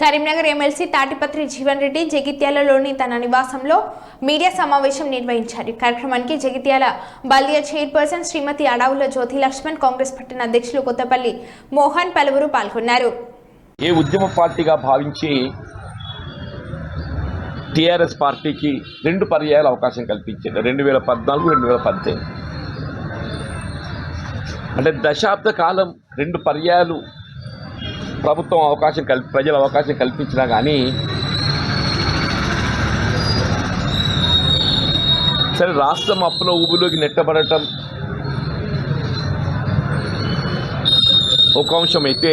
Karimnagar MLC Tatiparthi Jeevan Reddy జగిత్యాలలోని తన నివాసంలో మీడియా సమావేశం నిర్వహించారు. కార్యక్రమానికి జగిత్యాల బల్దియా చైర్పర్సన్ శ్రీమతి అడావుల జ్యోతి లక్ష్మణ్ కాంగ్రెస్ పట్టణ అధ్యక్షులు కొత్తపల్లి మోహన్ పలువురు పాల్గొన్నారు. ఏ ఉద్యమ పార్టీగా భావించి టీఆర్ఎస్ పార్టీకి రెండు పర్యాయాలు అవకాశం కల్పించింది రెండు వేల పద్నాలుగు రెండు వేల పద్దెనిమిది. అంటే దశాబ్ద కాలం రెండు పర్యాయాలు ప్రభుత్వం అవకాశం కల్పి ప్రజలు అవకాశం కల్పించినా కానీ సరే రాష్ట్రం అప్పుల ఊబిలోకి నెట్టబడటం ఒక అంశం అయితే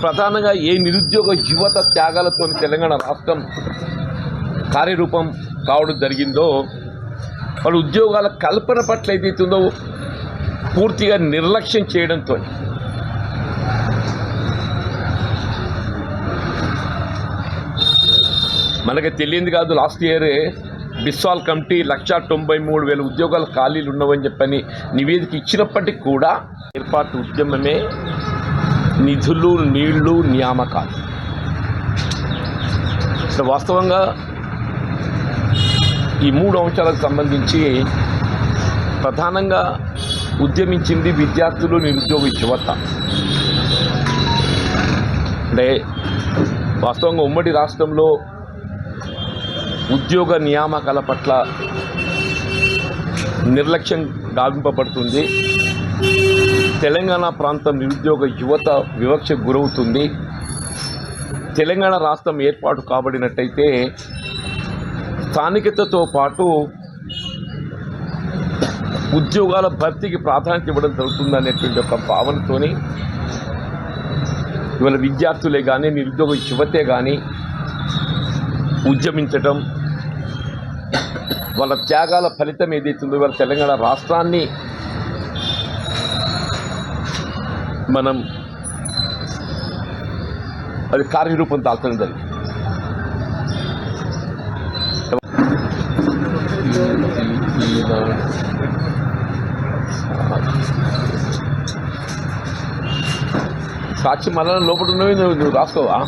ప్రధానంగా ఏ నిరుద్యోగ యువత త్యాగాలతో తెలంగాణ రాష్ట్రం కార్యరూపం కావడం జరిగిందో వాళ్ళ ఉద్యోగాల కల్పన పట్ల ఏదైతుందో పూర్తిగా నిర్లక్ష్యం చేయడంతో మనకి తెలియంది కాదు last year Biswal committee lakh తొంభై మూడు వేల ఉద్యోగాల ఖాళీలు ఉన్నవని చెప్పని నివేదిక ఇచ్చినప్పటికీ కూడా ఏర్పాటు ఉద్యమమే నిధులు నీళ్ళు నియామకాలు. సో వాస్తవంగా ఈ మూడు అంశాలకు సంబంధించి ప్రధానంగా ఉద్యమించింది విద్యార్థులు నిరుద్యోగ యువత. అంటే వాస్తవంగా ఉమ్మడి రాష్ట్రంలో ఉద్యోగ నియామకాల పట్ల నిర్లక్ష్యం గావింపబడుతుంది. తెలంగాణ ప్రాంతం నిరుద్యోగ యువత వివక్ష గురవుతుంది. తెలంగాణ రాష్ట్రం ఏర్పాటు కాబడినట్టయితే స్థానికతతో పాటు ఉద్యోగాల భర్తీకి ప్రాధాన్యత ఇవ్వడం జరుగుతుంది అనేటువంటి ఒక భావనతోని ఇవాళ విద్యార్థులే కానీ నిరుద్యోగ యువతే కానీ ఉద్యమించటం వాళ్ళ త్యాగాల ఫలితం ఏదైతుందో వాళ్ళ తెలంగాణ రాష్ట్రాన్ని మనం అది కార్యరూపం దాల్చడం జరిగింది. సాక్షి మళ్ళా లోపల ఉన్నవి నువ్వు నువ్వు రాసుకోవా?